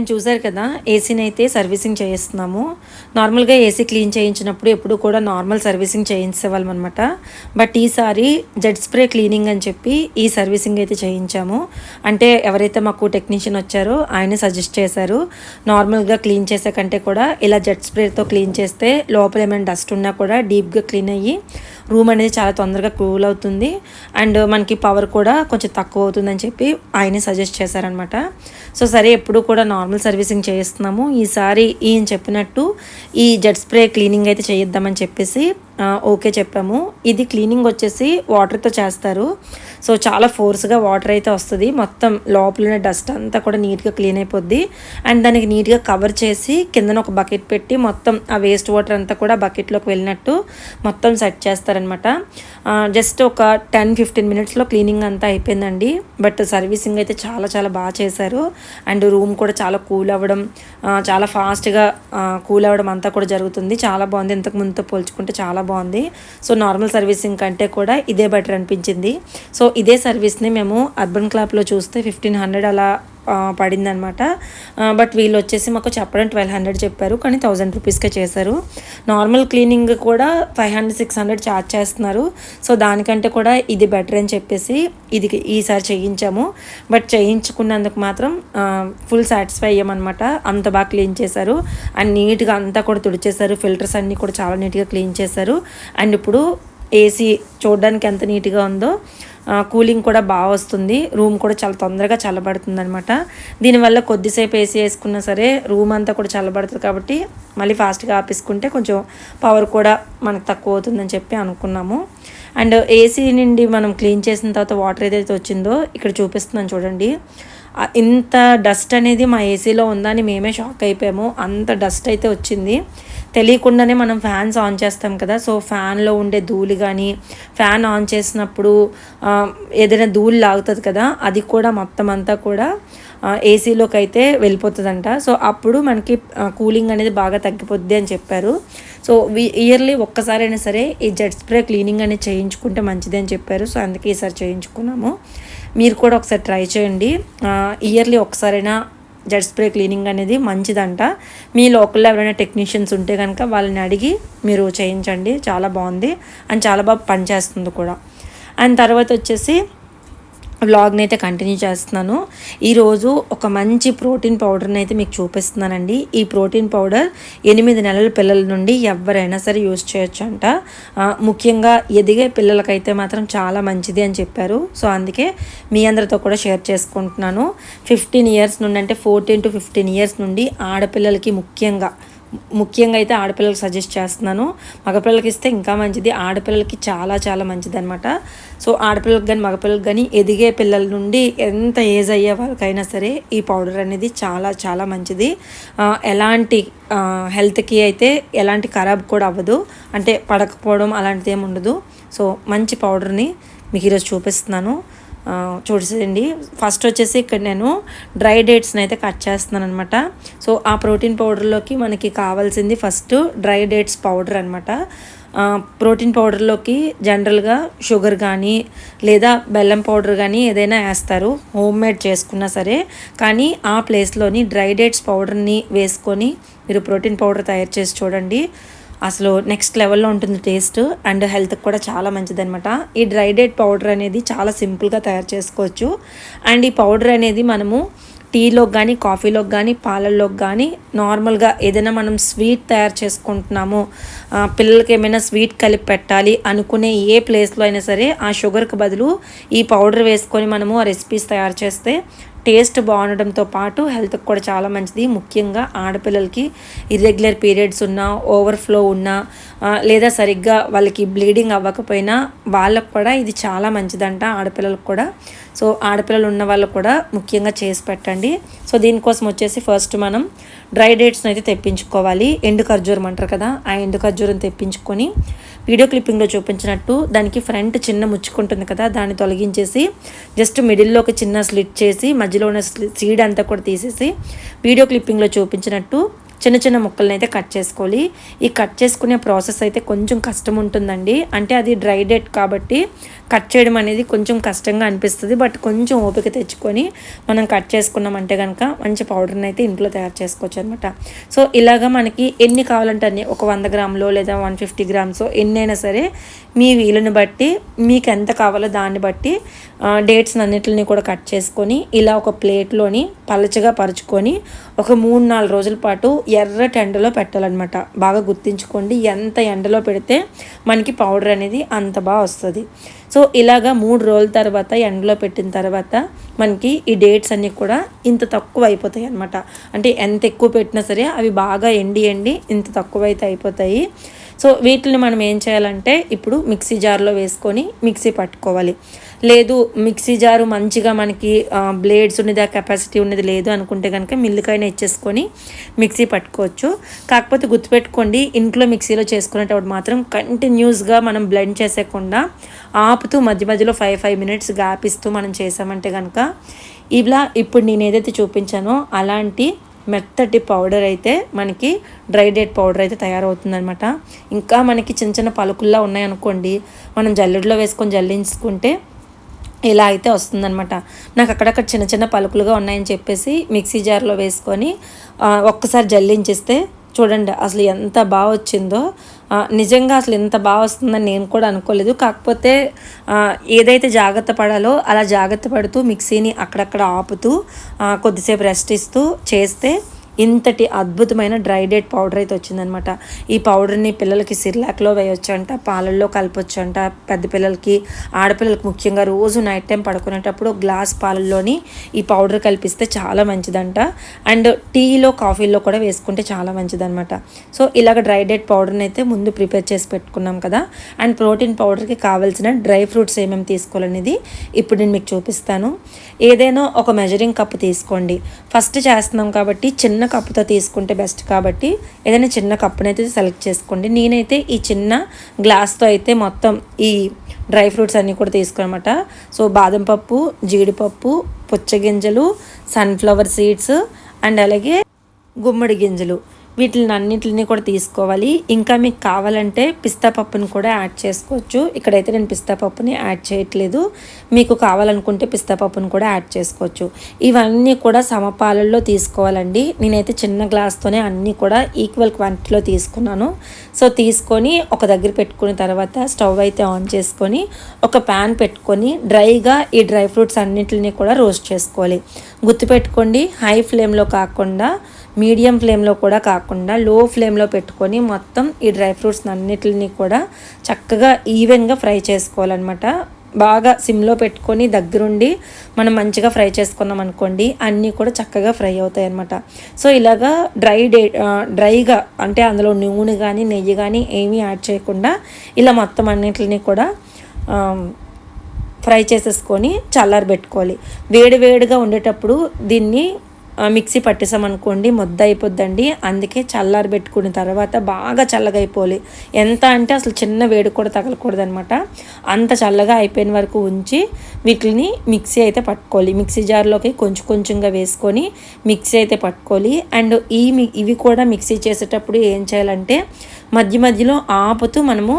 And చూసారు కదా ఏసీని అయితే సర్వీసింగ్ చేయిస్తున్నాము. నార్మల్గా ఏసీ క్లీన్ చేయించినప్పుడు ఎప్పుడు కూడా నార్మల్ సర్వీసింగ్ చేయించేవాళ్ళం అనమాట బట్ ఈసారి జెడ్ స్ప్రే క్లీనింగ్ అని చెప్పి ఈ సర్వీసింగ్ అయితే చేయించాము. అంటే ఎవరైతే మాకు టెక్నీషియన్ వచ్చారో ఆయన సజెస్ట్ చేశారు నార్మల్గా క్లీన్ చేసే కంటే కూడా ఇలా జెడ్ స్ప్రేతో క్లీన్ చేస్తే లోపల ఏమైనా డస్ట్ ఉన్నా కూడా డీప్గా క్లీన్ అయ్యి రూమ్ అనేది చాలా తొందరగా కూల్ అవుతుంది. అండ్ మనకి పవర్ కూడా కొంచెం తక్కువ అవుతుందని చెప్పి ఆయనే సజెస్ట్ చేశారనమాట. సో సరే ఎప్పుడు కూడా నార్మల్ సర్వీసింగ్ చేయిస్తున్నాము. ఈసారి ఈయన చెప్పినట్టు ఈ జెట్ స్ప్రే క్లీనింగ్ అయితే చేయిద్దామని చెప్పేసి ఓకే చెప్పాము. ఇది క్లీనింగ్ వచ్చేసి వాటర్తో చేస్తారు. సో చాలా ఫోర్స్గా వాటర్ అయితే వస్తుంది. మొత్తం లోపల డస్ట్ అంతా కూడా నీట్గా క్లీన్ అయిపోద్ది. అండ్ దానికి నీట్గా కవర్ చేసి కిందన ఒక బకెట్ పెట్టి మొత్తం ఆ వేస్ట్ వాటర్ అంతా కూడా బకెట్లోకి వెళ్ళినట్టు మొత్తం సెట్ చేస్తారనమాట జస్ట్ ఒక టెన్ ఫిఫ్టీన్ మినిట్స్లో క్లీనింగ్ అంతా అయిపోయిందండి. బట్ సర్వీసింగ్ అయితే చాలా చాలా బాగా చేశారు. అండ్ రూమ్ కూడా చాలా కూల్ అవ్వడం చాలా ఫాస్ట్గా కూల్ అవ్వడం అంతా కూడా జరుగుతుంది. చాలా బాగుంది. ఇంతకు ముందుతో పోల్చుకుంటే చాలా బాగుంది. సో నార్మల్ సర్వీసింగ్ కంటే కూడా ఇదే బెటర్ అనిపించింది. సో ఇదే సర్వీస్ని మేము అర్బన్ క్లాప్లో చూస్తే ఫిఫ్టీన్ హండ్రెడ్ అలా పడిందనమాట. బట్ వీళ్ళు వచ్చేసి మాకు చెప్పడం ట్వెల్వ్ హండ్రెడ్ చెప్పారు కానీ థౌజండ్ రూపీస్కే చేశారు. నార్మల్ క్లీనింగ్ కూడా five hundred six hundred charge చేస్తున్నారు. సో దానికంటే కూడా ఇది బెటర్ అని చెప్పేసి ఇది ఈసారి చేయించాము. బట్ చేయించుకున్నందుకు మాత్రం ఫుల్ సాటిస్ఫై అయ్యామన్నమాట అంత బాగా క్లీన్ చేశారు. అండ్ నీట్గా అంతా కూడా తుడిచేశారు. ఫిల్టర్స్ అన్నీ కూడా చాలా నీట్గా క్లీన్ చేశారు. అండ్ ఇప్పుడు ఏసీ చూడడానికి ఎంత నీట్గా ఉందో కూలింగ్ కూడా బాగా వస్తుంది. రూమ్ కూడా చాలా తొందరగా చల్లబడుతుంది అనమాట దీనివల్ల కొద్దిసేపు ఏసీ వేసుకున్నా సరే రూమ్ అంతా కూడా చల్లబడుతుంది కాబట్టి మళ్ళీ ఫాస్ట్గా ఆపేసుకుంటే కొంచెం పవర్ కూడా మనకు తక్కువ అవుతుందని చెప్పి అనుకున్నాము. అండ్ ఏసీ నుండి మనం క్లీన్ చేసిన తర్వాత వాటర్ ఏదైతే వచ్చిందో ఇక్కడ చూపిస్తున్నాను చూడండి. ఇంత డస్ట్ అనేది మా ఏసీలో ఉందని మేమే షాక్ అయిపోయాము. అంత డస్ట్ అయితే వచ్చింది. తెలియకుండానే మనం ఫ్యాన్స్ ఆన్ చేస్తాం కదా. సో ఫ్యాన్లో ఉండే ధూళి కానీ ఫ్యాన్ ఆన్ చేసినప్పుడు ఏదైనా ధూళి లాగుతుంది కదా అది కూడా మొత్తం అంతా కూడా ఏసీలోకి అయితే వెళ్ళిపోతుందంట. సో అప్పుడు మనకి కూలింగ్ అనేది బాగా తగ్గిపోద్ది అని చెప్పారు. సో ఇయర్లీ ఒక్కసారైనా సరే ఈ జెట్ స్ప్రే క్లీనింగ్ అనేది చేయించుకుంటే మంచిది అని చెప్పారు. సో అందుకే ఈసారి చేయించుకున్నాము. మీరు కూడా ఒకసారి ట్రై చేయండి. ఇయర్లీ ఒకసారైనా జెట్ స్ప్రే క్లీనింగ్ అనేది మంచిదంట. మీ లోకల్లో ఎవరైనా టెక్నీషియన్స్ ఉంటే కనుక వాళ్ళని అడిగి మీరు చేయించండి. చాలా బాగుంది. అండ్ చాలా బాగా పనిచేస్తుంది కూడా. అండ్ తర్వాత వచ్చేసి వ్లాగ్ని అయితే కంటిన్యూ చేస్తున్నాను. ఈరోజు ఒక మంచి ప్రోటీన్ పౌడర్ని అయితే మీకు చూపిస్తున్నానండి. ఈ ప్రోటీన్ పౌడర్ ఎనిమిది నెలల పిల్లల నుండి ఎవరైనా సరే యూజ్ చేయొచ్చు అంట ముఖ్యంగా ఎదిగే పిల్లలకైతే మాత్రం చాలా మంచిది అని చెప్పారు. సో అందుకే మీ అందరితో కూడా షేర్ చేసుకుంటున్నాను. ఫిఫ్టీన్ ఇయర్స్ నుండి అంటే ఫోర్టీన్ టు ఫిఫ్టీన్ ఇయర్స్ నుండి ఆడపిల్లలకి ముఖ్యంగా ముఖ్యంగా అయితే ఆడపిల్లలకి సజెస్ట్ చేస్తున్నాను. మగపిల్లలకి ఇస్తే ఇంకా మంచిది. ఆడపిల్లలకి చాలా చాలా మంచిది అనమాట సో ఆడపిల్లలకి కానీ మగపిల్లలకి కానీ ఎదిగే పిల్లల నుండి ఎంత ఏజ్ అయ్యే వాళ్ళకైనా సరే ఈ పౌడర్ అనేది చాలా చాలా మంచిది. ఎలాంటి హెల్త్కి అయితే ఎలాంటి ఖరాబ్ కూడా అవ్వదు. అంటే పడకపోవడం అలాంటిది ఏమి ఉండదు. సో మంచి పౌడర్ని మీకు ఈరోజు చూపిస్తున్నాను. చూసేయండి. ఫస్ట్ వచ్చేసి ఇక్కడ నేను డ్రై డేట్స్ని అయితే కట్ చేస్తున్నాను అనమాట సో ఆ ప్రోటీన్ పౌడర్లోకి మనకి కావాల్సింది ఫస్ట్ డ్రై డేట్స్ పౌడర్ అనమాట ప్రోటీన్ పౌడర్లోకి జనరల్గా షుగర్ కానీ లేదా బెల్లం పౌడర్ కానీ ఏదైనా వేస్తారు. హోమ్ మేడ్ చేసుకున్నా సరే. కానీ ఆ ప్లేస్లోని డ్రై డేట్స్ పౌడర్ని వేసుకొని మీరు ప్రోటీన్ పౌడర్ తయారు చేసి చూడండి. అసలు నెక్స్ట్ లెవెల్లో ఉంటుంది టేస్ట్ అండ్ హెల్త్కి కూడా చాలా మంచిది అనమాట ఈ డ్రై డేట్ పౌడర్ అనేది చాలా సింపుల్గా తయారు చేసుకోవచ్చు. అండ్ ఈ పౌడర్ అనేది మనము టీలోకి కానీ కాఫీలోకి కానీ పాలల్లోకి కానీ నార్మల్గా ఏదైనా మనం స్వీట్ తయారు చేసుకుంటున్నాము పిల్లలకి ఏమైనా స్వీట్ కలిపి పెట్టాలి అనుకునే ఏ ప్లేస్లో అయినా సరే ఆ షుగర్కి బదులు ఈ పౌడర్ వేసుకొని మనము ఆ రెసిపీస్ తయారు చేస్తే టేస్ట్ బాగుండడంతో పాటు హెల్త్కి కూడా చాలా మంచిది. ముఖ్యంగా ఆడపిల్లలకి ఇర్రెగ్యులర్ పీరియడ్స్ ఉన్నా ఓవర్ఫ్లో ఉన్నా లేదా సరిగ్గా వాళ్ళకి బ్లీడింగ్ అవ్వకపోయినా వాళ్ళకు కూడా ఇది చాలా మంచిదంట ఆడపిల్లలకు కూడా. సో ఆడపిల్లలు ఉన్న వాళ్ళు కూడా ముఖ్యంగా చేసి పెట్టండి. సో దీనికోసం వచ్చేసి ఫస్ట్ మనం డ్రై డేట్స్ని అయితే తెప్పించుకోవాలి. ఎండు ఖర్జూరం అంటారు కదా ఆ ఎండు ఖర్జూరం తెప్పించుకొని వీడియో క్లిప్పింగ్లో చూపించినట్టు దానికి ఫ్రంట్ చిన్న ముచ్చుకుంటుంది కదా దాన్ని తొలగించేసి జస్ట్ మిడిల్లో ఒక చిన్న స్లిట్ చేసి మధ్యలో ఉన్న సీడ్ అంతా కూడా తీసేసి వీడియో క్లిప్పింగ్లో చూపించినట్టు చిన్న చిన్న ముక్కలను అయితే కట్ చేసుకోవాలి. ఈ కట్ చేసుకునే ప్రాసెస్ అయితే కొంచెం కష్టం ఉంటుందండి. అంటే అది డ్రై డేట్ కాబట్టి కట్ చేయడం అనేది కొంచెం కష్టంగా అనిపిస్తుంది. బట్ కొంచెం ఓపిక తెచ్చుకొని మనం కట్ చేసుకున్నామంటే కనుక మంచి పౌడర్ని అయితే ఇంట్లో తయారు చేసుకోవచ్చు అనమాట సో ఇలాగా మనకి ఎన్ని కావాలంటే అన్ని ఒక వంద గ్రాములో లేదా వన్ ఫిఫ్టీ గ్రామ్స్ ఎన్నైనా సరే మీ వీలుని బట్టి మీకు ఎంత కావాలో దాన్ని బట్టి డేట్స్ అన్నిటిని కూడా కట్ చేసుకొని ఇలా ఒక ప్లేట్లోని పలచగా పరుచుకొని ఒక మూడు నాలుగు రోజుల పాటు ఎర్రటి ఎండలో పెట్టాలన్నమాట. బాగా గుర్తించుకోండి ఎంత ఎండలో పెడితే మనకి పౌడర్ అనేది అంత బాగా వస్తుంది. సో ఇలాగా మూడు రోజుల తర్వాత ఎండలో పెట్టిన తర్వాత మనకి ఈ డేట్స్ అన్నీ కూడా ఇంత తక్కువ అయిపోతాయి అనమాట అంటే ఎంత ఎక్కువ పెట్టినా సరే అవి బాగా ఎండి ఎండి ఇంత తక్కువ అయితే అయిపోతాయి. సో వీటిని మనం ఏం చేయాలంటే ఇప్పుడు మిక్సీ జార్లో వేసుకొని మిక్సీ పట్టుకోవాలి. లేదు మిక్సీ జారు మంచిగా మనకి బ్లేడ్స్ ఉన్నది ఆ కెపాసిటీ ఉన్నది లేదు అనుకుంటే కనుక మిల్లుకైనా ఇచ్చేసుకొని మిక్సీ పట్టుకోవచ్చు. కాకపోతే గుర్తుపెట్టుకోండి ఇంట్లో మిక్సీలో చేసుకునేటప్పుడు మాత్రం కంటిన్యూస్గా మనం బ్లెండ్ చేసేయకుండా ఆపుతూ మధ్య మధ్యలో ఫైవ్ ఫైవ్ మినిట్స్ గ్యాప్ ఇస్తూ మనం చేసామంటే కనుక ఇలా ఇప్పుడు నేను ఏదైతే చూపించానో అలాంటి మెత్తటి పౌడర్ అయితే మనకి డ్రై డేట్ పౌడర్ అయితే తయారవుతుందనమాట ఇంకా మనకి చిన్న చిన్న పలుకుల్లా ఉన్నాయనుకోండి మనం జల్లెడలో వేసుకొని జల్లించుకుంటే ఇలా అయితే వస్తుందనమాట నాకు అక్కడక్కడ చిన్న చిన్న పలుకులుగా ఉన్నాయని చెప్పేసి మిక్సీ జార్లో వేసుకొని ఒక్కసారి జల్లించిస్తే చూడండి అసలు ఎంత బాగా వచ్చిందో. నిజంగా అసలు ఎంత బాగా వస్తుందని నేను కూడా అనుకోలేదు. కాకపోతే ఏదైతే జాగ్రత్త పడాలో అలా జాగ్రత్త పడుతూ మిక్సీని అక్కడక్కడ ఆపుతూ కొద్దిసేపు రెస్ట్ ఇస్తూ చేస్తే ఇంతటి అద్భుతమైన డ్రై డేట్ పౌడర్ అయితే వచ్చిందనమాట ఈ పౌడర్ని పిల్లలకి సిర్లాక్లో వేయొచ్చంట పాలల్లో కలపచ్చు అంట పెద్ద పిల్లలకి ఆడపిల్లలకి ముఖ్యంగా రోజు నైట్ టైం పడుకునేటప్పుడు గ్లాస్ పాలల్లోని ఈ పౌడర్ కలిపిస్తే చాలా మంచిదంట. అండ్ టీలో కాఫీలో కూడా వేసుకుంటే చాలా మంచిదనమాట సో ఇలాగ డ్రై డేట్ పౌడర్ని అయితే ముందు ప్రిపేర్ చేసి పెట్టుకున్నాం కదా. అండ్ ప్రోటీన్ పౌడర్కి కావాల్సిన డ్రై ఫ్రూట్స్ ఏమేమి తీసుకోవాలనేది ఇప్పుడు నేను మీకు చూపిస్తాను. ఏదైనా ఒక మెజరింగ్ కప్ తీసుకోండి. ఫస్ట్ చేస్తున్నాం కాబట్టి చిన్న కప్పుతో తీసుకుంటే బెస్ట్ కాబట్టి ఏదైనా చిన్న కప్పునైతే సెలెక్ట్ చేసుకోండి. నేనైతే ఈ చిన్న గ్లాస్తో అయితే మొత్తం ఈ డ్రై ఫ్రూట్స్ అన్నీ కూడా తీసుకోనమాట సో బాదం పప్పు జీడిపప్పు పుచ్చగింజలు సన్ఫ్లవర్ సీడ్స్ అండ్ అలాగే గుమ్మడి గింజలు. వీటిని అన్నింటిని కూడా తీసుకోవాలి. ఇంకా మీకు కావాలంటే పిస్తా పప్పుని కూడా యాడ్ చేసుకోవచ్చు. ఇక్కడైతే నేను పిస్తా పప్పుని యాడ్ చేయట్లేదు. మీకు కావాలనుకుంటే పిస్తా పప్పుని కూడా యాడ్ చేసుకోవచ్చు. ఇవన్నీ కూడా సమపాలల్లో తీసుకోవాలండి. నేనైతే చిన్న గ్లాస్తోనే అన్నీ కూడా ఈక్వల్ క్వాంటిటీలో తీసుకున్నాను. సో తీసుకొని ఒక దగ్గర పెట్టుకున్న తర్వాత స్టవ్ అయితే ఆన్ చేసుకొని ఒక ప్యాన్ పెట్టుకొని డ్రైగా ఈ డ్రై ఫ్రూట్స్ అన్నింటిని కూడా రోస్ట్ చేసుకోవాలి. గుర్తుపెట్టుకోండి హై ఫ్లేమ్లో కాకుండా మీడియం ఫ్లేమ్లో కూడా కాకుండా లో ఫ్లేమ్లో పెట్టుకొని మొత్తం ఈ డ్రై ఫ్రూట్స్ అన్నిటిని కూడా చక్కగా ఈవెన్గా ఫ్రై చేసుకోవాలన్నమాట. బాగా సిమ్లో పెట్టుకొని దగ్గరుండి మనం మంచిగా ఫ్రై చేసుకున్నాం అనుకోండి అన్నీ కూడా చక్కగా ఫ్రై అవుతాయి అనమాట సో ఇలాగా డ్రై డే డ్రైగా అంటే అందులో నూనె కానీ నెయ్యి కానీ ఏమీ యాడ్ చేయకుండా ఇలా మొత్తం అన్నింటిని కూడా ఫ్రై చేసేసుకొని చల్లారబెట్టుకోవాలి. వేడి వేడిగా ఉండేటప్పుడు దీన్ని మిక్సీ పట్టేసామనుకోండి ముద్ద అయిపోద్దండి అందుకే చల్లారి పెట్టుకున్న తర్వాత బాగా చల్లగా అయిపోవాలి ఎంత అంటే అసలు చిన్న వేడి కూడా తగలకూడదు అనమాట అంత చల్లగా అయిపోయిన వరకు ఉంచి వీటిని మిక్సీ అయితే పట్టుకోవాలి. మిక్సీ జార్లోకి కొంచెం కొంచెంగా వేసుకొని మిక్సీ అయితే పట్టుకోవాలి. అండ్ ఈ ఇవి కూడా మిక్సీ చేసేటప్పుడు ఏం చేయాలంటే మధ్య మధ్యలో ఆపుతూ మనము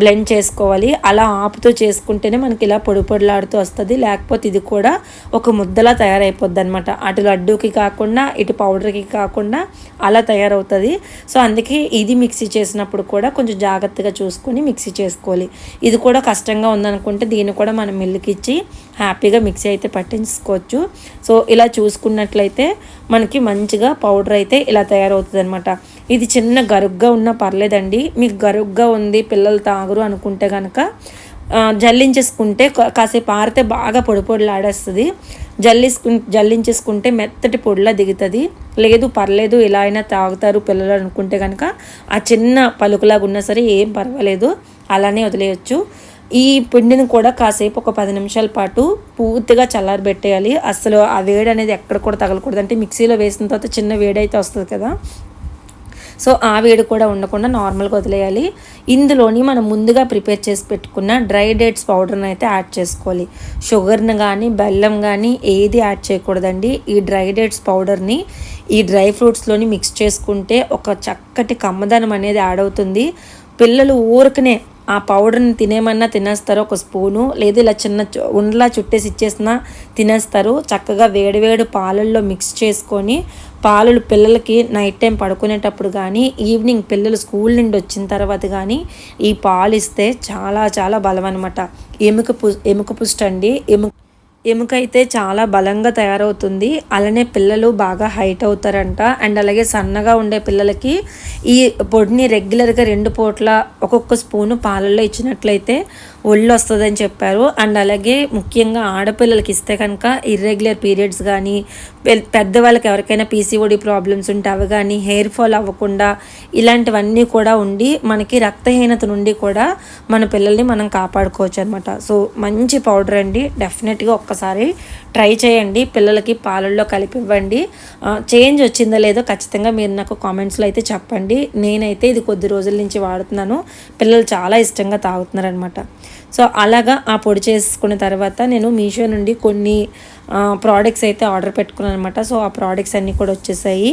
బ్లెండ్ చేసుకోవాలి. అలా ఆపుతూ చేసుకుంటేనే మనకి ఇలా పొడి పొడిలాడుతూ వస్తుంది. లేకపోతే ఇది కూడా ఒక ముద్దలా తయారైపోద్ది అనమాట అటు లడ్డూకి కాకుండా ఇటు పౌడర్కి కాకుండా అలా తయారవుతుంది. సో అందుకే ఇది మిక్సీ చేసినప్పుడు కూడా కొంచెం జాగ్రత్తగా చూసుకొని మిక్సీ చేసుకోవాలి. ఇది కూడా కష్టంగా ఉందనుకుంటే దీన్ని కూడా మనం మిల్లుకి ఇచ్చి హ్యాపీగా మిక్సీ అయితే పట్టించుకోవచ్చు. సో ఇలా చూసుకున్నట్లయితే మనకి మంచిగా పౌడర్ అయితే ఇలా తయారవుతుంది అనమాట ఇది చిన్న గరుగ్గా ఉన్నా పర్లేదండి. మీకు గరుగ్గా ఉంది పిల్లలు తాగరు అనుకుంటే కనుక జల్లించేసుకుంటే కాసేపు ఆరితే బాగా పొడి పొడిలాడేస్తుంది జల్లిసుకు జల్లించేసుకుంటే మెత్తటి పొడిలా దిగుతుంది. లేదు పర్లేదు ఇలా అయినా తాగుతారు పిల్లలు అనుకుంటే కనుక ఆ చిన్న పలుకులాగా ఉన్నా సరే ఏం పర్వాలేదు అలానే వదిలేయచ్చు. ఈ పిండిని కూడా కాసేపు ఒక పది నిమిషాల పాటు పూర్తిగా చల్లారబెట్టేయాలి. అసలు ఆ వేడి అనేది ఎక్కడ కూడా తగలకూడదు. అంటే మిక్సీలో వేసిన తర్వాత చిన్న వేడి అయితే వస్తుంది కదా. సో ఆ వేడి కూడా ఉండకుండా నార్మల్గా వదిలేయాలి. ఇందులోని మనం ముందుగా ప్రిపేర్ చేసి పెట్టుకున్న డ్రై డేట్స్ పౌడర్ని అయితే యాడ్ చేసుకోవాలి. షుగర్ని కానీ బెల్లం కానీ ఏది యాడ్ చేయకూడదండి. ఈ డ్రై డేట్స్ పౌడర్ని ఈ డ్రై ఫ్రూట్స్లోని మిక్స్ చేసుకుంటే ఒక చక్కటి కమ్మదనం అనేది యాడ్ అవుతుంది. పిల్లలు ఊరికనే ఆ పౌడర్ని తినేమన్నా తినేస్తారు ఒక స్పూను లేదు ఇలా చిన్న ఉండలా చుట్టేసి ఇచ్చేసినా తినేస్తారు. చక్కగా వేడివేడి పాలల్లో మిక్స్ చేసుకొని పాలలు పిల్లలకి నైట్ టైం పడుకునేటప్పుడు కానీ ఈవినింగ్ పిల్లలు స్కూల్ నుండి వచ్చిన తర్వాత కానీ ఈ పాలు ఇస్తే చాలా చాలా బలం అనమాట ఎముక పు ఎముక పుష్టి అండి. ఎముక ఎముక అయితే చాలా బలంగా తయారవుతుంది. అలానే పిల్లలు బాగా హైట్ అవుతారంట. అండ్ అలాగే సన్నగా ఉండే పిల్లలకి ఈ పొడిని రెగ్యులర్గా రెండు పూట్ల ఒక్కొక్క స్పూను పాలల్లో ఇచ్చినట్లయితే ఒళ్ళు వస్తుందని చెప్పారు. అండ్ అలాగే ముఖ్యంగా ఆడపిల్లలకి ఇస్తే కనుక ఇర్రెగ్యులర్ పీరియడ్స్ కానీ పెద్దవాళ్ళకి ఎవరికైనా పీసీఓడి ప్రాబ్లమ్స్ ఉంటే అవి కానీ హెయిర్ ఫాల్ అవ్వకుండా ఇలాంటివన్నీ కూడా ఉండి మనకి రక్తహీనత నుండి కూడా మన పిల్లల్ని మనం కాపాడుకోవచ్చు అనమాట సో మంచి పౌడర్ అండి. డెఫినెట్గా ఒక్కసారి ట్రై చేయండి. పిల్లలకి పాలల్లో కలిపి ఇవ్వండి చేంజ్ వచ్చిందో లేదో ఖచ్చితంగా మీరు నాకు కామెంట్స్లో అయితే చెప్పండి. నేనైతే ఇది కొద్ది రోజుల నుంచి వాడుతున్నాను. పిల్లలు చాలా ఇష్టంగా తాగుతున్నారనమాట సో అలాగా ఆ పొడి చేసుకున్న తర్వాత నేను మీషో నుండి కొన్ని ప్రోడక్ట్స్ అయితే ఆర్డర్ పెట్టుకున్నాను అనమాట సో ఆ ప్రోడక్ట్స్ అన్నీ కూడా వచ్చేసాయి.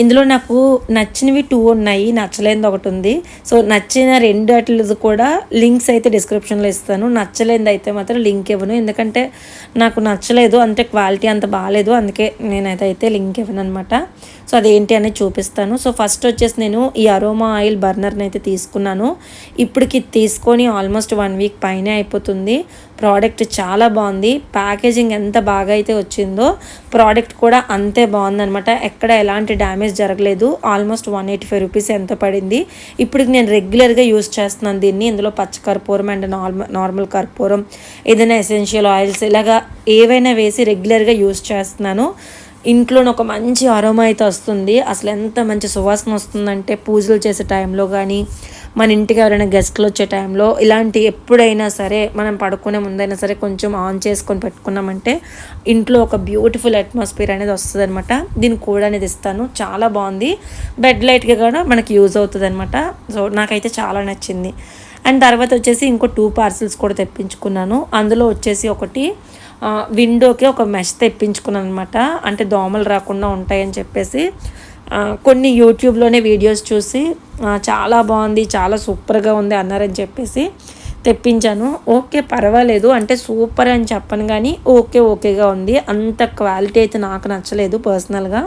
ఇందులో నాకు నచ్చినవి టూ ఉన్నాయి నచ్చలేనిది ఒకటి ఉంది. సో నచ్చిన రెండు అట్లది కూడా లింక్స్ అయితే డిస్క్రిప్షన్లో ఇస్తాను. నచ్చలేనిది అయితే మాత్రం లింక్ ఇవ్వను. ఎందుకంటే నాకు నచ్చలేదు అంటే క్వాలిటీ అంత బాగాలేదు అందుకే నేనైతే అయితే లింక్ ఇవ్వను అనమాట సో అదేంటి అనేది చూపిస్తాను. సో ఫస్ట్ వచ్చేసి నేను ఈ అరోమా ఆయిల్ బర్నర్ని అయితే తీసుకున్నాను. ఇప్పటికి తీసుకొని ఆల్మోస్ట్ వన్ వీక్ పైనే అయిపోతుంది. ప్రోడక్ట్ చాలా బాగుంది. ప్యాకేజింగ్ ఎంత బాగా అయితే వచ్చిందో ప్రోడక్ట్ కూడా అంతే బాగుందనమాట ఎక్కడ ఎలాంటి డ్యామేజ్ జరగలేదు. Almost one eighty five rupees ఎంత పడింది. ఇప్పుడు నేను రెగ్యులర్గా యూస్ చేస్తున్నాను దీన్ని. ఇందులో పచ్చ కర్పూరం అండ్ నార్మల్ నార్మల్ కర్పూరం ఏదైనా ఎసెన్షియల్ ఆయిల్స్ ఇలాగా ఏవైనా వేసి రెగ్యులర్గా యూస్ చేస్తున్నాను. ఇంట్లో ఒక మంచి అరోమా అయితే వస్తుంది. అసలు ఎంత మంచి సువాసన వస్తుందంటే పూజలు చేసే టైంలో కానీ మన ఇంటికి ఎవరైనా గెస్ట్లు వచ్చే టైంలో ఇలాంటి ఎప్పుడైనా సరే మనం పడుకునే ముందైనా సరే కొంచెం ఆన్ చేసుకొని పెట్టుకున్నామంటే ఇంట్లో ఒక బ్యూటిఫుల్ అట్మాస్ఫియర్ అనేది వస్తుంది అనమాట దీన్ని కూడా అనేది ఇస్తాను. చాలా బాగుంది. బెడ్ లైట్గా కూడా మనకి యూజ్ అవుతుంది అనమాట సో నాకైతే చాలా నచ్చింది. అండ్ తర్వాత వచ్చేసి ఇంకో టూ పార్సిల్స్ కూడా తెప్పించుకున్నాను. అందులో వచ్చేసి ఒకటి విండోకి ఒక మెష్ తెప్పించుకున్నాను అనమాట అంటే దోమలు రాకుండా ఉంటాయని చెప్పేసి. కొన్ని యూట్యూబ్లోనే వీడియోస్ చూసి చాలా బాగుంది చాలా సూపర్గా ఉంది అన్నారని చెప్పేసి తెప్పించాను. ఓకే పర్వాలేదు అంటే సూపర్ అని చెప్పను కానీ ఓకే ఓకేగా ఉంది. అంత క్వాలిటీ అయితే నాకు నచ్చలేదు పర్సనల్గా.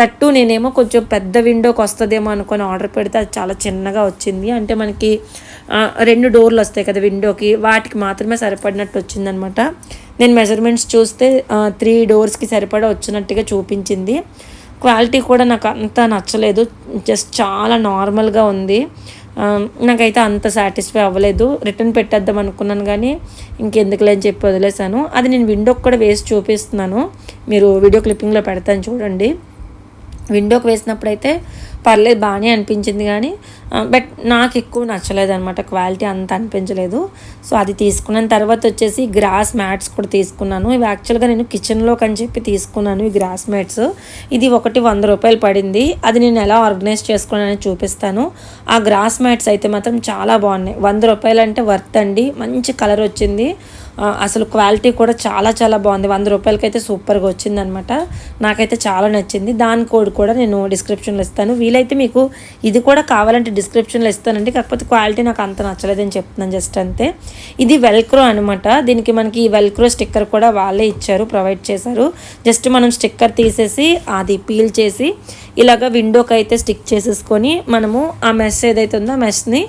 దట్టు నేనేమో కొంచెం పెద్ద విండోకి వస్తుందేమో అనుకొని ఆర్డర్ పెడితే అది చాలా చిన్నగా వచ్చింది. అంటే మనకి రెండు డోర్లు వస్తాయి కదా విండోకి వాటికి మాత్రమే సరిపడినట్టు వచ్చిందనమాట. నేను మెజర్మెంట్స్ చూస్తే త్రీ డోర్స్కి సరిపడా వచ్చినట్టుగా చూపించింది. క్వాలిటీ కూడా నాకు అంత నచ్చలేదు. జస్ట్ చాలా నార్మల్గా ఉంది. నాకైతే అంత సాటిస్ఫై అవ్వలేదు. రిటర్న్ పెట్టేద్దాం అనుకున్నాను కానీ ఇంకెందుకులే అని చెప్పి వదిలేశాను. అది నేను విండోకి కూడా వేసి చూపిస్తున్నాను. మీరు వీడియో క్లిప్పింగ్లో పెడతాను చూడండి. విండోకి వేసినప్పుడైతే పర్లేదు బాగానే అనిపించింది కానీ బట్ నాకు ఎక్కువ నచ్చలేదు అనమాట క్వాలిటీ అంత అనిపించలేదు. సో అది తీసుకున్న తర్వాత వచ్చేసి గ్రాస్ మ్యాట్స్ కూడా తీసుకున్నాను. ఇవి యాక్చువల్గా నేను కిచెన్లోకి అని చెప్పి తీసుకున్నాను ఈ గ్రాస్ మ్యాట్స్. ఇది ఒకటి వంద రూపాయలు పడింది. అది నేను ఎలా ఆర్గనైజ్ చేసుకున్నానని చూపిస్తాను. ఆ గ్రాస్ మ్యాట్స్ అయితే మాత్రం చాలా బాగున్నాయి. వంద రూపాయలు అంటే వర్త్ అండి. మంచి కలర్ వచ్చింది. అసలు క్వాలిటీ కూడా చాలా చాలా బాగుంది. వంద రూపాయలకి అయితే సూపర్గా వచ్చిందనమాట. నాకైతే చాలా నచ్చింది. దాని కోడ్ కూడా నేను డిస్క్రిప్షన్లో ఇస్తాను. వీలైతే మీకు ఇది కూడా కావాలంటే డిస్క్రిప్షన్లో ఇస్తానండి. కాకపోతే క్వాలిటీ నాకు అంత నచ్చలేదని చెప్తున్నాను జస్ట్ అంతే. ఇది వెల్క్రో అనమాట. దీనికి మనకి ఈ వెల్క్రో స్టిక్కర్ కూడా వాళ్ళే ఇచ్చారు ప్రొవైడ్ చేశారు. జస్ట్ మనం స్టిక్కర్ తీసేసి అది పీల్ చేసి ఇలాగ విండోకి అయితే స్టిక్ చేసేసుకొని మనము ఆ మెస్ ఏదైతే ఉందో ఆ మెస్ని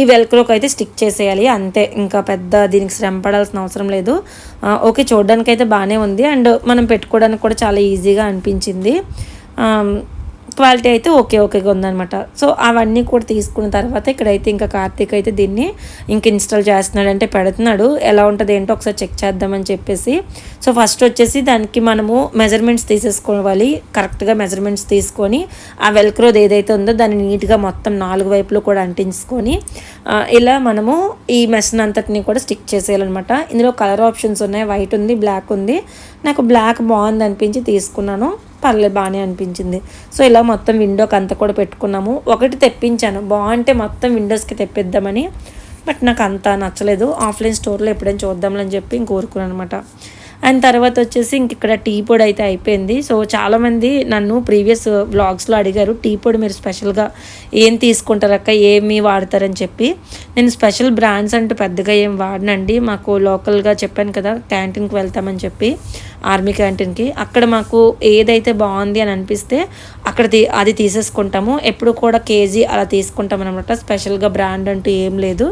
ఈ వెల్క్రోకి అయితే స్టిక్ చేసేయాలి. అంతే. ఇంకా పెద్ద దీనికి శ్రమ పడాల్సిన అవసరం లేదు. ఓకే చూడడానికి అయితే బాగానే ఉంది. అండ్ మనం పెట్టుకోవడానికి కూడా చాలా ఈజీగా అనిపించింది. క్వాలిటీ అయితే ఓకే ఓకేగా ఉందనమాట సో అవన్నీ కూడా తీసుకున్న తర్వాత ఇక్కడైతే ఇంకా కార్తీక్ అయితే దీన్ని ఇంక ఇన్స్టాల్ చేస్తున్నాడు అంటే పెడుతున్నాడు. ఎలా ఉంటుంది ఏంటో ఒకసారి చెక్ చేద్దామని చెప్పేసి. సో ఫస్ట్ వచ్చేసి దానికి మనము మెజర్మెంట్స్ తీసేసుకోవాలి. కరెక్ట్గా మెజర్మెంట్స్ తీసుకొని ఆ వెల్క్రోది ఏదైతే ఉందో దాన్ని నీట్గా మొత్తం నాలుగు వైపులు కూడా అంటించుకొని ఇలా మనము ఈ మెషిన్ అంతటిని కూడా స్టిక్ చేసేయాలన్నమాట. ఇందులో కలర్ ఆప్షన్స్ ఉన్నాయి. వైట్ ఉంది బ్లాక్ ఉంది. నాకు బ్లాక్ బాగుంది అనిపించి తీసుకున్నాను. పర్లేదు బాగానే అనిపించింది. సో ఇలా మొత్తం విండోకి అంతా కూడా పెట్టుకున్నాము. ఒకటి తెప్పించాను. బాగుంటే మొత్తం విండోస్కి తెప్పిద్దామని. బట్ నాకు అంత నచ్చలేదు. ఆఫ్లైన్ స్టోర్లో ఎప్పుడైనా చూద్దాంలని చెప్పి ఇంకోరుకున్నాను అనమాట అండ్ తర్వాత వచ్చేసి ఇంక ఇక్కడ టీ పొడి అయితే అయిపోయింది. సో చాలామంది నన్ను ప్రీవియస్ బ్లాగ్స్లో అడిగారు టీ పొడి మీరు స్పెషల్గా ఏం తీసుకుంటారక్క ఏమి వాడతారని చెప్పి. నేను స్పెషల్ బ్రాండ్స్ అంటూ పెద్దగా ఏం వాడనండి. మాకు లోకల్గా చెప్పాను కదా క్యాంటీన్కి వెళ్తామని చెప్పి ఆర్మీ క్యాంటీన్కి. అక్కడ మాకు ఏదైతే బాగుంది అని అనిపిస్తే అక్కడ అది తీసేసుకుంటాము. ఎప్పుడు కూడా కేజీ అలా తీసుకుంటాం అనమాట స్పెషల్గా బ్రాండ్ అంటూ ఏం లేదు.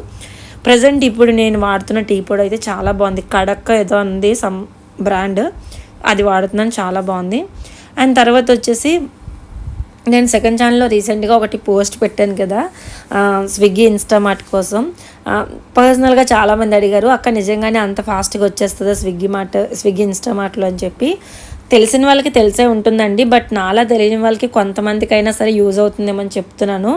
ప్రజెంట్ ఇప్పుడు నేను వాడుతున్న టీ పొడి అయితే చాలా బాగుంది. కడక్క ఏదో ఉంది సమ్ బ్రాండ్. అది వాడుతున్నాను చాలా బాగుంది. అండ్ తర్వాత వచ్చేసి నేను సెకండ్ ఛానల్లో రీసెంట్గా ఒకటి పోస్ట్ పెట్టాను కదా స్విగ్గీ ఇన్స్టామార్ట్ కోసం. పర్సనల్గా చాలామంది అడిగారు అక్క నిజంగానే అంత ఫాస్ట్గా వచ్చేస్తుందా స్విగ్గీ మార్ట్ స్విగ్గీ ఇన్స్టామార్ట్లో? అని చెప్పి. తెలిసిన వాళ్ళకి తెలిసే ఉంటుందండి బట్ నాలా తెలియని వాళ్ళకి కొంతమందికైనా సరే యూజ్ అవుతుందేమని చెప్తున్నాను.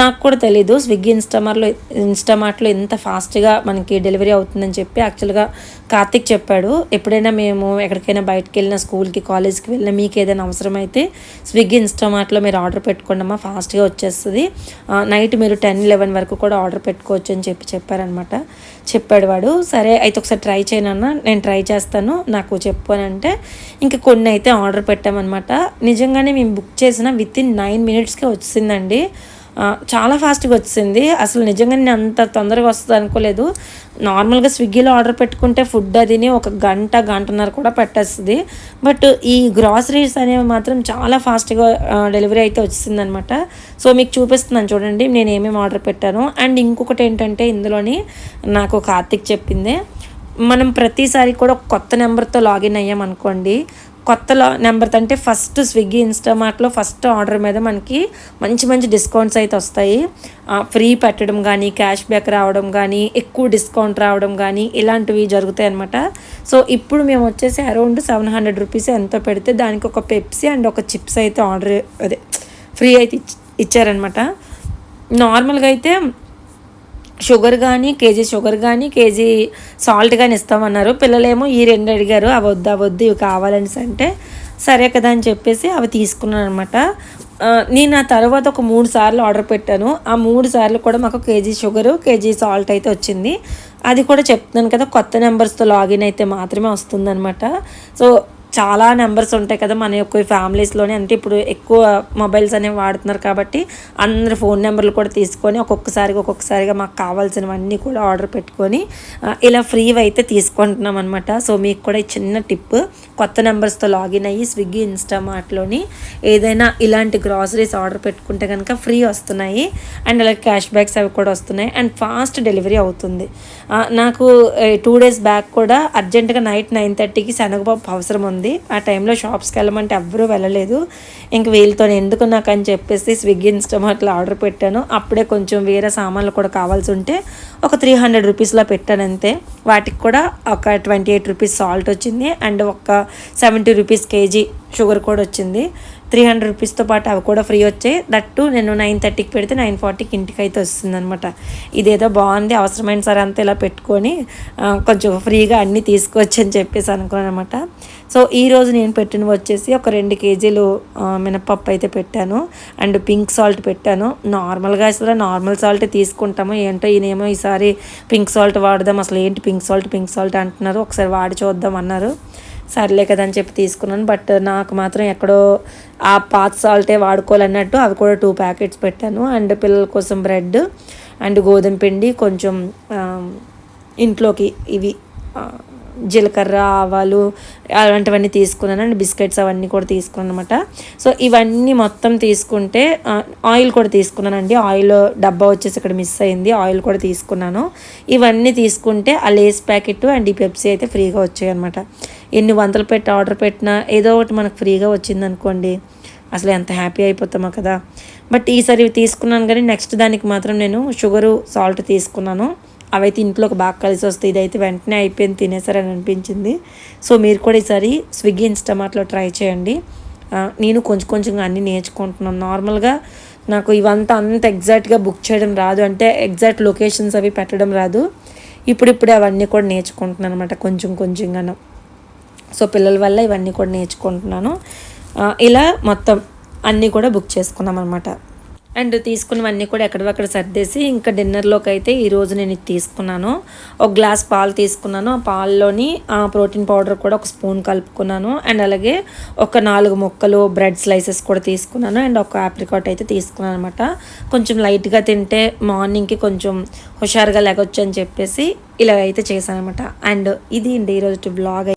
నాకు కూడా తెలీదు. స్విగ్గీ ఇన్స్టామార్ట్లో ఇన్స్టామార్ట్లో ఎంత ఫాస్ట్గా మనకి డెలివరీ అవుతుందని చెప్పి యాక్చువల్గా కార్తిక్ చెప్పాడు. ఎప్పుడైనా మేము ఎక్కడికైనా బయటకు వెళ్ళినా స్కూల్కి కాలేజ్కి వెళ్ళినా మీకు ఏదైనా అవసరమైతే స్విగ్గీ ఇన్స్టామార్ట్లో మీరు ఆర్డర్ పెట్టుకోండమ్మా ఫాస్ట్గా వచ్చేస్తుంది. నైట్ మీరు టెన్ లెవెన్ వరకు కూడా ఆర్డర్ పెట్టుకోవచ్చు అని చెప్పి చెప్పారనమాట చెప్పాడు వాడు. సరే అయితే ఒకసారి ట్రై చేయనన్నా నేను ట్రై చేస్తాను. నాకు చెప్పు అని అంటే ఇంకా కొన్ని అయితే ఆర్డర్ పెట్టామన్నమాట. నిజంగానే మేము బుక్ చేసిన విత్ ఇన్ నైన్ మినిట్స్కే వచ్చిందండి. చాలా ఫాస్ట్గా వచ్చింది. అసలు నిజంగా నేను అంత తొందరగా వస్తుంది అనుకోలేదు. నార్మల్గా స్విగ్గీలో ఆర్డర్ పెట్టుకుంటే ఫుడ్ అదిని ఒక గంట గంటన్నర కూడా పెట్టేస్తుంది. బట్ ఈ గ్రాసరీస్ అనేవి మాత్రం చాలా ఫాస్ట్గా డెలివరీ అయితే వచ్చిందనమాట సో మీకు చూపిస్తున్నాను చూడండి. నేను ఏమేమి ఆర్డర్ పెట్టాను. అండ్ ఇంకొకటి ఏంటంటే ఇందులోని నాకు కార్తిక్ చెప్పింది. మనం ప్రతిసారి కూడా కొత్త నెంబర్తో లాగిన్ అయ్యాం అనుకోండి కొత్త నెంబర్ అంటే ఫస్ట్ స్విగ్గీ ఇన్స్టామార్ట్లో ఫస్ట్ ఆర్డర్ మీద మనకి మంచి మంచి డిస్కౌంట్స్ అయితే వస్తాయి. ఫ్రీ పెట్టడం కానీ క్యాష్ బ్యాక్ రావడం కానీ ఎక్కువ డిస్కౌంట్ రావడం కానీ ఇలాంటివి జరుగుతాయి అనమాట సో ఇప్పుడు మేము వచ్చేసి అరౌండ్ సెవెన్ హండ్రెడ్ రూపీస్ ఎంతో పెడితే దానికి ఒక పెప్సీ అండ్ ఒక చిప్స్ అయితే ఆర్డర్ అదే ఫ్రీ అయితే ఇచ్చారనమాట నార్మల్గా అయితే షుగర్ కానీ కేజీ షుగర్ కానీ కేజీ సాల్ట్ కానీ ఇస్తామన్నారు. పిల్లలేమో ఈ రెండు అడిగారు. అవి వద్దు అవి వద్దు ఇవి కావాలని అంటే సరే కదా అని చెప్పేసి అవి తీసుకున్నాను అనమాట నేను ఆ తర్వాత ఒక మూడు సార్లు ఆర్డర్ పెట్టాను. ఆ మూడు సార్లు కూడా మాకు కేజీ షుగరు కేజీ సాల్ట్ అయితే వచ్చింది. అది కూడా చెప్తున్నాను కదా కొత్త నెంబర్స్తో లాగిన్ అయితే మాత్రమే వస్తుందన్నమాట. సో చాలా నెంబర్స్ ఉంటాయి కదా మన యొక్క ఫ్యామిలీస్లోనే అంటే ఇప్పుడు ఎక్కువ మొబైల్స్ అనేవి వాడుతున్నారు కాబట్టి అందరు ఫోన్ నెంబర్లు కూడా తీసుకొని ఒక్కొక్కసారిగా ఒక్కొక్కసారిగా మాకు కావాల్సినవన్నీ కూడా ఆర్డర్ పెట్టుకొని ఇలా ఫ్రీవి అయితే తీసుకుంటున్నాం అనమాట సో మీకు కూడా చిన్న టిప్ కొత్త నెంబర్స్తో లాగిన్ అయ్యి స్విగ్గీ ఇన్స్టామార్ట్లోని ఏదైనా ఇలాంటి గ్రాసరీస్ ఆర్డర్ పెట్టుకుంటే కనుక ఫ్రీ వస్తున్నాయి. అండ్ అలాగే క్యాష్ బ్యాక్స్ అవి కూడా వస్తున్నాయి. అండ్ ఫాస్ట్ డెలివరీ అవుతుంది. నాకు టూ డేస్ బ్యాక్ కూడా అర్జెంటుగా నైట్ నైన్ థర్టీకి శనగపప్పు అవసరం ఉంది. ఉంది. ఆ టైంలో షాప్స్కి వెళ్ళమంటే ఎవ్వరూ వెళ్ళలేదు. ఇంక వీళ్ళతో ఎందుకు నాకు అని చెప్పేసి స్విగ్గీ ఇన్స్టామార్ట్లో ఆర్డర్ పెట్టాను. అప్పుడే కొంచెం వేరే సామాన్లు కూడా కావాల్సి ఉంటే ఒక త్రీ హండ్రెడ్ రూపీస్లో పెట్టాను అంతే. వాటికి కూడా ఒక ట్వంటీ ఎయిట్ రూపీస్ సాల్ట్ వచ్చింది. అండ్ ఒక సెవెంటీ రూపీస్ కేజీ షుగర్ కూడా వచ్చింది. త్రీ హండ్రెడ్ రూపీస్తో పాటు అవి కూడా ఫ్రీ వచ్చాయి. దట్టు నేను నైన్ థర్టీకి పెడితే నైన్ ఫార్టీకి ఇంటికి అయితే వస్తుంది అనమాట ఇదేదో బాగుంది అవసరమైన సరే అంతా ఇలా పెట్టుకొని కొంచెం ఫ్రీగా అన్నీ తీసుకోవచ్చు అని చెప్పేసి అనుకున్నాను అనమాట సో ఈరోజు నేను పెట్టినవి వచ్చేసి ఒక రెండు కేజీలు మినపప్పు అయితే పెట్టాను. అండ్ పింక్ సాల్ట్ పెట్టాను. నార్మల్గా అసలు నార్మల్ సాల్ట్ తీసుకుంటాము ఏంటో ఈయనేమో ఈసారి పింక్ సాల్ట్ వాడదాం అసలు ఏంటి పింక్ సాల్ట్ పింక్ సాల్ట్ అంటున్నారు. ఒకసారి వాడి చూద్దాం అన్నారు. సర్లే కదా అని చెప్పి తీసుకున్నాను. బట్ నాకు మాత్రం ఎక్కడో ఆ పాత సాల్టే వాడుకోవాలన్నట్టు అవి కూడా టూ ప్యాకెట్స్ పెట్టాను. అండ్ పిల్లల కోసం బ్రెడ్ అండ్ గోధుమ పిండి కొంచెం ఇంట్లోకి ఇవి జీలకర్ర ఆవాలు అలాంటివన్నీ తీసుకున్నాను. అండ్ బిస్కెట్స్ అవన్నీ కూడా తీసుకున్నాను అనమాట సో ఇవన్నీ మొత్తం తీసుకుంటే ఆయిల్ కూడా తీసుకున్నానండి. ఆయిల్ డబ్బా వచ్చేసి ఇక్కడ మిస్ అయింది. ఆయిల్ కూడా తీసుకున్నాను. ఇవన్నీ తీసుకుంటే ఆ లేస్ ప్యాకెట్ అండ్ ఈ పెప్సీ అయితే ఫ్రీగా వచ్చాయి అనమాట ఎన్ని వందలు పెట్టి ఆర్డర్ పెట్టినా ఏదో ఒకటి మనకు ఫ్రీగా వచ్చిందనుకోండి. అసలు ఎంత హ్యాపీ అయిపోతామో కదా. బట్ ఈసారి తీసుకున్నాను కానీ నెక్స్ట్ దానికి మాత్రం నేను షుగరు సాల్ట్ తీసుకున్నాను. అవైతే ఇంట్లోకి బాగా కలిసి వస్తాయి ఇదైతే వెంటనే అయిపోయింది తినేసారని అనిపించింది. సో మీరు కూడా ఈసారి స్విగ్గీ ఇన్స్టామార్ట్లో ట్రై చేయండి. నేను కొంచెం కొంచెంగా అన్నీ నేర్చుకుంటున్నాను. నార్మల్గా నాకు ఇవంతా అంత ఎగ్జాక్ట్గా బుక్ చేయడం రాదు. అంటే ఎగ్జాక్ట్ లొకేషన్స్ అవి పెట్టడం రాదు. ఇప్పుడిప్పుడే అవన్నీ కూడా నేర్చుకుంటున్నాను అనమాట కొంచెం కొంచెంగాను. సో పిల్లల వల్ల ఇవన్నీ కూడా నేర్చుకుంటున్నాను. ఇలా మొత్తం అన్నీ కూడా బుక్ చేసుకున్నాం అనమాట అండ్ తీసుకున్నవన్నీ కూడా ఎక్కడక్కడ సర్దేసి ఇంకా డిన్నర్లోకి అయితే ఈరోజు నేను ఇది తీసుకున్నాను. ఒక గ్లాస్ పాలు తీసుకున్నాను. ఆ పాల్లోని ఆ ప్రోటీన్ పౌడర్ కూడా ఒక స్పూన్ కలుపుకున్నాను. అండ్ అలాగే ఒక నాలుగు ముక్కలు బ్రెడ్ స్లైసెస్ కూడా తీసుకున్నాను. అండ్ ఒక ఆప్రికాట్ అయితే తీసుకున్నాను అనమాట కొంచెం లైట్గా తింటే మార్నింగ్కి కొంచెం హుషారుగా లేకొచ్చు అని చెప్పేసి ఇలా అయితే చేశాను అనమాట అండ్ ఇది అండి ఈరోజు బ్లాగ్